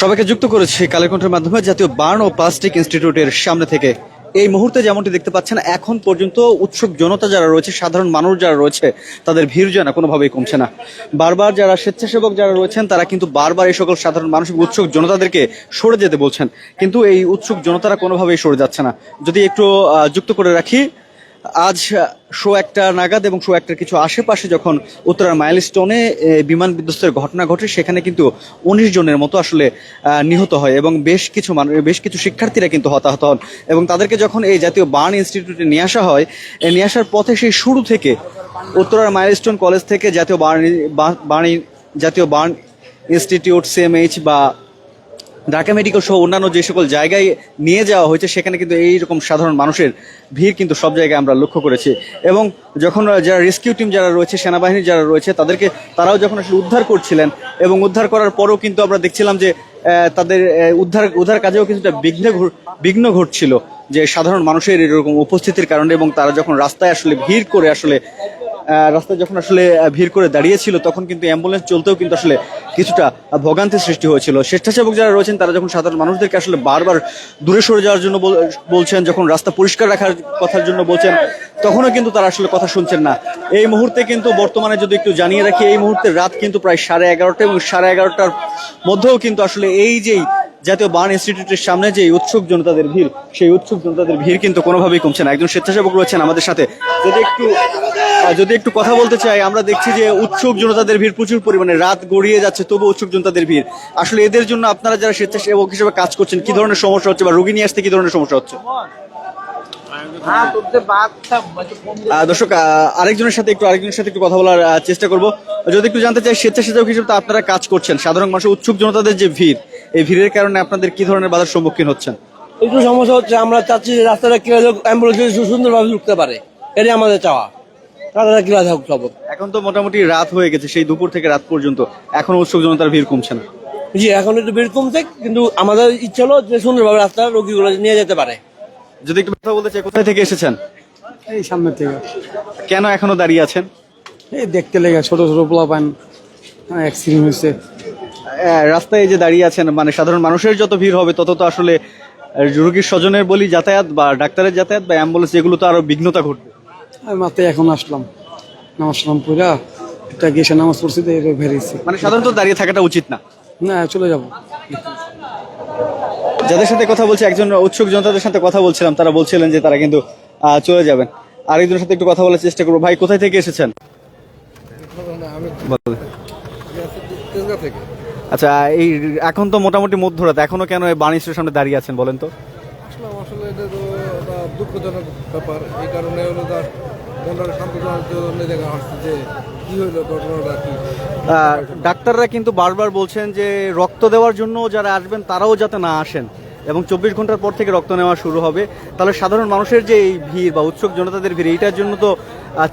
সবাইকে যুক্ত করেছি কালেকণ্ঠের মাধ্যমে জাতীয় বার্ন ও প্লাস্টিক ইনস্টিটিউটের সামনে থেকে। এই মুহূর্তে যেমনটি দেখতে পাচ্ছেন, এখন পর্যন্ত উৎসুক জনতা যারা রয়েছে, সাধারণ মানুষ যারা রয়েছে, তাদের ভিড় যেন কোনোভাবেই কমছে না। বারবার যারা স্বেচ্ছাসেবক যারা রয়েছেন, তারা কিন্তু বারবার এই সকল সাধারণ মানুষ উৎসুক জনতাদেরকে সরে যেতে বলছেন। কিন্তু এই উৎসুক জনতারা কোনোভাবেই সরে যাচ্ছে না। যদি একটু যুক্ত করে রাখি আজ শো একটা নাগাদ এবং শো একটার কিছু আশেপাশে যখন উত্তরার মাইলস্টোনে বিমান বিধ্বস্তের ঘটনা ঘটে, সেখানে কিন্তু উনিশ জনের মতো আসলে নিহত হয় এবং বেশ কিছু মানুষ বেশ কিছু শিক্ষার্থীরা কিন্তু হতাহত হন এবং তাদেরকে যখন এই জাতীয় বার্ন ইনস্টিটিউটে নিয়ে আসা হয় নিয়ে আসার পথে সেই শুরু থেকে উত্তরার মাইলস্টোন কলেজ থেকে জাতীয় বার্ন বার্ন জাতীয় বার্ন ইনস্টিটিউট সিএমএইচ বা ঢাকা মেডিকেল সহ অন্যান্য যে সকল জায়গায় নিয়ে যাওয়া হয়েছে, সেখানে কিন্তু এইরকম সাধারণ মানুষের ভিড় কিন্তু সব জায়গায় আমরা লক্ষ্য করেছি। এবং যখন যারা রেস্কিউ টিম যারা রয়েছে, সেনাবাহিনী যারা রয়েছে, তাদেরকে তারাও যখন আসলে উদ্ধার করছিলেন এবং উদ্ধার করার পরেও কিন্তু আমরা দেখছিলাম যে তাদের উদ্ধার উদ্ধার কাজেও কিছুটা বিঘ্ন বিঘ্ন ঘটছিল, যে সাধারণ মানুষের এরকম উপস্থিতির কারণে এবং তারা যখন রাস্তায় আসলে ভিড় করে আসলে রাস্তায় যখন আসলে ভিড় করে দাঁড়িয়েছিল, তখন কিন্তু অ্যাম্বুলেন্স চলতেও কিন্তু আসলে কিছুটা ভোগান্তির সৃষ্টি হয়েছিল। স্বেচ্ছাসেবক যারা রয়েছেন, তারা যখন সাধারণ মানুষদেরকে আসলে বারবার দূরে সরে যাওয়ার জন্য বল- বলছেন, যখন রাস্তা পরিষ্কার রাখার কথার জন্য বলছেন, তখনও কিন্তু তারা আসলে কথা শুনছেন না। এই মুহূর্তে কিন্তু বর্তমানে যদি একটু জানিয়ে রাখি, এই মুহূর্তে রাত কিন্তু প্রায় সাড়ে এগারোটা এবং সাড়ে এগারোটার মধ্যেও কিন্তু আসলে এই যেই জাতীয় বার্ন ইনস্টিটিউটের সামনে যে উৎসুক জনতাদের ভিড়, সেই উৎসুক জনতাদের ভিড় কিন্তু কোনোভাবেই কমছে না। একজন স্বেচ্ছাসেবক রয়েছেন আমাদের সাথে। যদি একটু যদি একটু কথা বলতে চাই, আমরা দেখছি যে উৎসুক জনতাদের ভিড় প্রচুর পরিমাণে, রাত গড়িয়ে যাচ্ছে তবু উৎসুক জনতাদের ভিড়। আসলে এদের জন্য আপনারা যারা স্বেচ্ছাসেবক হিসেবে কাজ করছেন, কি ধরনের সমস্যা হচ্ছে বা রোগী নিয়ে আসতে কি ধরনের সমস্যা হচ্ছে? দর্শক আরেকজনের সাথে একটু, আরেকজনের সাথে একটু কথা বলার চেষ্টা করব। যদি একটু জানতে চাই, স্বেচ্ছাসেবক হিসেবে আপনারা কাজ করছেন। সাধারণ মানুষের উৎসুক জনতাদের যে ভিড় এই ভিড়ের কারণে আপনাদের কি ধরনের বাধার সম্মুখীন হচ্ছেন? একটু সমস্যা হচ্ছে আমরা চাচ্ছি যে রাস্তাটা কীভাবে অ্যাম্বুলেন্স সুন্দরভাবে ঢুকতে পারে এটাই আমাদের চাওয়া। রাস্তাটা কীভাবে হোক সব এখন তো মোটামুটি রাত হয়ে গেছে সেই দুপুর থেকে রাত পর্যন্ত। এখন উৎসুক জনতার ভিড় কমছে না। জি এখন একটু ভিড় কমছে কিন্তু আমাদের ইচ্ছা হলো যে সুন্দরভাবে রাস্তা রোগীগুলো নিয়ে যেতে পারে। যদি একটু কথা বলতে চাই কোথায় থেকে এসেছেন? এই সামনের থেকে। কেন এখনও দাঁড়িয়ে আছেন? এই দেখতে লেগে ছোট ছোট পোলা পান অ্যাক্সিডেন্ট হয়েছে। রাস্তায় যে দাঁড়িয়ে আছেন মানে সাধারণ মানুষের যত ভিড় হবে তত তো আসলে রোগীর স্বজনের বলি যাতায়াত বা ডাক্তারের যাতায়াত বা অ্যাম্বুলেন্স এগুলো তো আরও বিঘ্নতা ঘটবে। আমি মাত্র এখন আসলাম। নামাজ পুরা এটা গেছে নামাজ পড়ছি তো এবার বেরিয়েছি মানে সাধারণত দাঁড়িয়ে থাকাটা উচিত না? না চলে যাব। যাদের সাথে কথা বলছি একজন উৎসুক জনতাদের সাথে কথা বলছিলাম তারা বলছিলেন যে তারা কিন্তু চলে যাবেন। আরেকজনের সাথে একটু কথা বলার চেষ্টা করব। ভাই কোথায় থেকে এসেছেন? বলেন। আচ্ছা এই এখন তো মোটামুটি মধ্যরাত এখনও কেন এই বাণিজ্যের সামনে দাঁড়িয়ে আছেন বলেন তো? আসলে এটা তো দুঃখজনক ব্যাপার। এই কারণে হলো তার মনটা শান্ত করার জন্য দেখা আসছে যে কি হইল ঘটনাটা কি? ডাক্তাররা কিন্তু বারবার বলছেন যে রক্ত দেওয়ার জন্য যারা আসবেন তারাও যাতে না আসেন এবং চব্বিশ ঘণ্টার পর থেকে রক্ত নেওয়া শুরু হবে। তাহলে সাধারণ মানুষের যে এই ভিড় বা উৎসুক জনতাদের ভিড় এইটার জন্য তো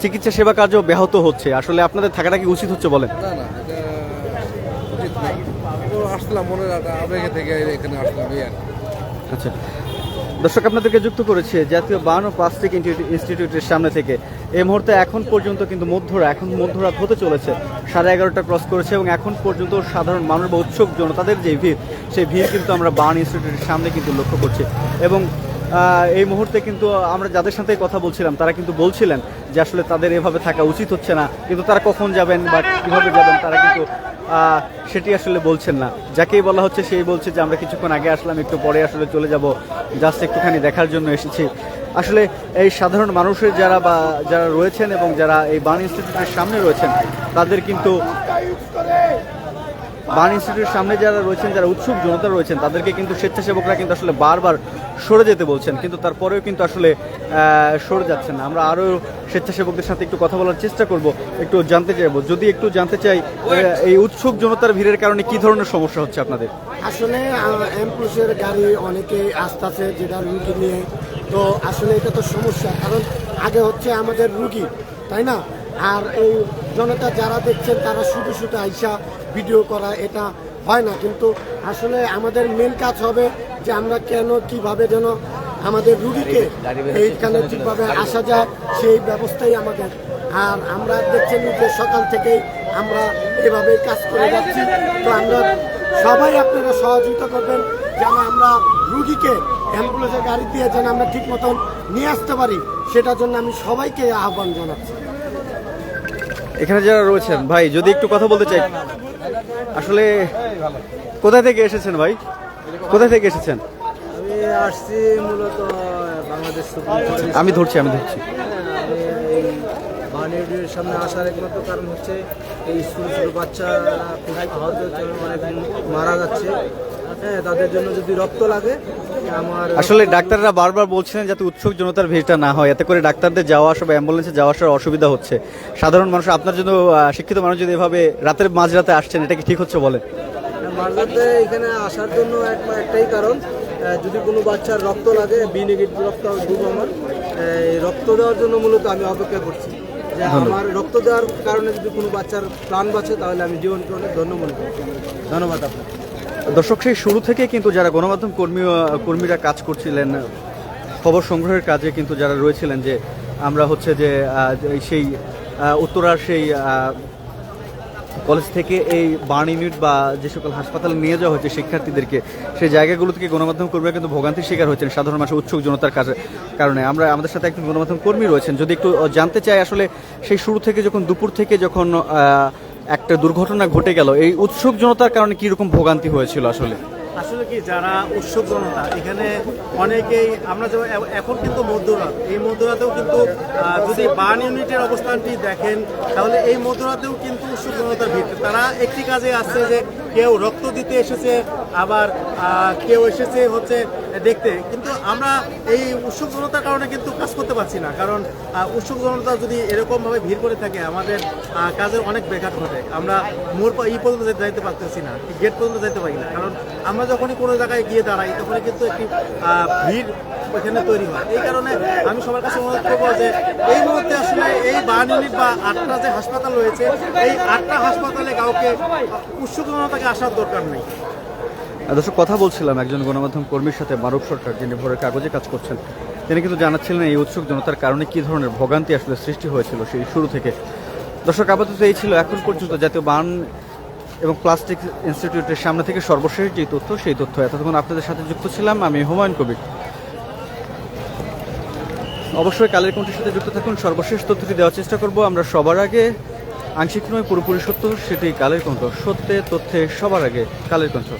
চিকিৎসা সেবা কার্য ব্যাহত হচ্ছে। আসলে আপনাদের থাকাটা কি উচিত হচ্ছে বলেন? না না আসলাম এখানে আসলাম আচ্ছা। দর্শক, আপনাদেরকে যুক্ত করেছে জাতীয় বান ও প্লাস্টিক ইনস্টিটিউটের সামনে থেকে। এই মুহূর্তে এখন পর্যন্ত কিন্তু মধ্যরা, এখন মধ্যরাত হতে চলেছে। সাড়ে এগারোটা ক্রস করেছে এবং এখন পর্যন্ত সাধারণ মানুষ বা উৎসুক জনতাদের যে ভিড়, সেই ভিড় কিন্তু আমরা বান ইনস্টিটিউটের সামনে কিন্তু লক্ষ্য করছি। এবং এই মুহূর্তে কিন্তু আমরা যাদের সাথে কথা বলছিলাম, তারা কিন্তু বলছিলেন যে আসলে তাদের এভাবে থাকা উচিত হচ্ছে না। কিন্তু তারা কখন যাবেন বা কীভাবে যাবেন, তারা কিন্তু সেটি আসলে বলছেন না। যাকেই বলা হচ্ছে সেই বলছে যে, আমরা কিছুক্ষণ আগে আসলাম, একটু পরে আসলে চলে যাব। জাস্ট একটুখানি দেখার জন্য এসেছি। আসলে এই সাধারণ মানুষের যারা বা, যারা রয়েছেন এবং যারা এই বান ইনস্টিটিউটের সামনে রয়েছেন, তাদের কিন্তু বান ইনস্টিটিউটের সামনে যারা রয়েছেন, যারা উৎসুক জনতা রয়েছেন, তাদেরকে কিন্তু স্বেচ্ছাসেবকরা কিন্তু আসলে বারবার সরে যেতে বলছেন। কিন্তু তারপরেও কিন্তু আসলে সরে যাচ্ছেন না। আমরা আরও স্বেচ্ছাসেবকদের সাথে একটু কথা বলার চেষ্টা করব, একটু জানতে চাইব। যদি একটু জানতে চাই এই উৎসুক জনতার ভিড়ের কারণে কি ধরনের সমস্যা হচ্ছে আপনাদের? আসলে অ্যাম্বুলেন্সের গাড়ি অনেকে আসতেছে যেটা রুগী নিয়ে। তো আসলে এটা তো সমস্যা, কারণ আগে হচ্ছে আমাদের রুগী, তাই না? আর এই জনতা যারা দেখছেন, তারা শুধু শুধু আইসা ভিডিও করা এটা হয় না। কিন্তু আসলে আমাদের মেন কাজ হবে যে আমরা কেন, কীভাবে যেন আমাদের রুগীকে এইখানে ঠিকভাবে আসা যায়, সেই ব্যবস্থাই আমাদের। আর আমরা দেখছেন যে সকাল থেকেই আমরা এভাবে কাজ করে যাচ্ছি। তো আমরা সবাই আপনারা সহযোগিতা করবেন যেন আমরা রুগীকে অ্যাম্বুলেন্সের গাড়ি দিয়ে যেন আমরা ঠিক মতন নিয়ে আসতে পারি। সেটার জন্য আমি সবাইকে আহ্বান জানাচ্ছি। এখানে যারা রয়েছেন, ভাই, যদি একটু কথা বলতে চাই। আসলে কোথা থেকে এসেছেন ভাই? কোথা থেকে এসেছেন? আমি আসছি মূলত বাংলাদেশ আমি ধরছি আমি ধরছি। এই বানিয়াডির সামনে আসার একমাত্র কারণ হচ্ছে এই ছোটো ছোটো বাচ্চারা খুব আহত হচ্ছে অনেক মারা যাচ্ছে। হ্যাঁ তাদের জন্য যদি রক্ত লাগে আমার আসলে ডাক্তাররা বারবার বলছিলেন যাতে উৎসুক জনতার ভিড়টা না হয়। এতে করে ডাক্তারদের যাওয়া আসা বা অ্যাম্বুলেন্সে যাওয়া আসার অসুবিধা হচ্ছে। সাধারণ মানুষ আপনার জন্য শিক্ষিত মানুষ যদি এভাবে রাতের মাঝরাতে আসছেন এটা কি ঠিক হচ্ছে বলেন? মাঝরাতে এখানে আসার জন্য একটাই কারণ। যদি কোনো বাচ্চার রক্ত লাগে বি নেগেটিভ রক্ত গ্রুপ আমার রক্ত দেওয়ার জন্য মূলত আমি অপেক্ষা করছি। যে আমার রক্ত দেওয়ার কারণে যদি কোনো বাচ্চার প্রাণ বাঁচে তাহলে আমি জীবনকে অনেক ধন্য মনে করি। ধন্যবাদ আপনাকে। দর্শক, সেই শুরু থেকে কিন্তু যারা গণমাধ্যম কর্মী কর্মীরা কাজ করছিলেন, খবর সংগ্রহের কাজে কিন্তু যারা রয়েছিলেন যে আমরা হচ্ছে যে সেই উত্তরার সেই কলেজ থেকে এই বার্ন ইউনিট বা যে সকল হাসপাতালে নিয়ে যাওয়া হয়েছে শিক্ষার্থীদেরকে, সেই জায়গাগুলো থেকে গণমাধ্যম কর্মীরা কিন্তু ভোগান্তির শিকার হয়েছেন সাধারণ মানুষের উৎসুক জনতার কারণে। আমরা, আমাদের সাথে একজন গণমাধ্যম কর্মী রয়েছেন। যদি একটু জানতে চাই আসলে সেই শুরু থেকে যখন, দুপুর থেকে যখন একটা দুর্ঘটনা ঘটে গেল। এই উৎসুক জনতার কারণে কি রকম ভোগান্তি হয়েছিল আসলে? আসলে কি, যারা উৎসুক জনতা, এখানে অনেকেই, আমরা যেমন এখন কিন্তু মধ্যরাত। এই মধ্যরাতেও কিন্তু যদি বার্ন ইউনিটের অবস্থানটি দেখেন, তাহলে এই মধ্যরাতেও কিন্তু উৎসুক জনতার ভিড়। তারা একটি কাজে আসছে যে, কেউ রক্ত দিতে এসেছে, আবার কেউ এসেছে হচ্ছে দেখতে। কিন্তু আমরা এই উৎসুক জনতার কারণে কিন্তু কাজ করতে পারছি না। কারণ উৎসুক জনতা যদি এরকমভাবে ভিড় করে থাকে, আমাদের কাজের অনেক ব্যাঘাত ঘটে। আমরা মোড় পা- ই পর্যন্ত যাইতে পারতেছি না গেট পর্যন্ত যেতে পারি না। কারণ, আমরা যখনই কোনো জায়গায় গিয়ে দাঁড়াই, তখনই কিন্তু একটি ভিড় এখানে তৈরি হয়। এই কারণে আমি সবার কাছে অনুরোধ করব যে, এই মুহূর্তে আসলে এই বার্ন ইউনিট বা আটটা যে হাসপাতাল রয়েছে, এই আটটা হাসপাতালে কাউকে উৎসুক জনতাকে আসার দরকার নেই। দর্শক, কথা বলছিলাম একজন গণমাধ্যম কর্মীর সাথে, মারুফ সরকার, যিনি ভোরের কাগজে কাজ করছেন। তিনি কিন্তু জানাচ্ছিলেন এই উৎসুক জনতার কারণে কি ধরনের ভোগান্তি আসলে সৃষ্টি হয়েছিল সেই শুরু থেকে। দর্শক, আপাতত এই ছিল এখন পর্যন্ত জাতীয় বান এবং প্লাস্টিক ইনস্টিটিউটের সামনে থেকে সর্বশেষ যে তথ্য, সেই তথ্য। এতক্ষণ আপনাদের সাথে যুক্ত ছিলাম আমি হুমায়ুন কবির। অবশ্যই কালের কণ্ঠের সাথে যুক্ত থাকুন। সর্বশেষ তথ্যটি দেওয়ার চেষ্টা করব আমরা সবার আগে। আংশিক নয়, পুরোপুরি সত্য, সেটি কালের কণ্ঠ। সত্যে, তথ্যে, সবার আগে কালের কণ্ঠ।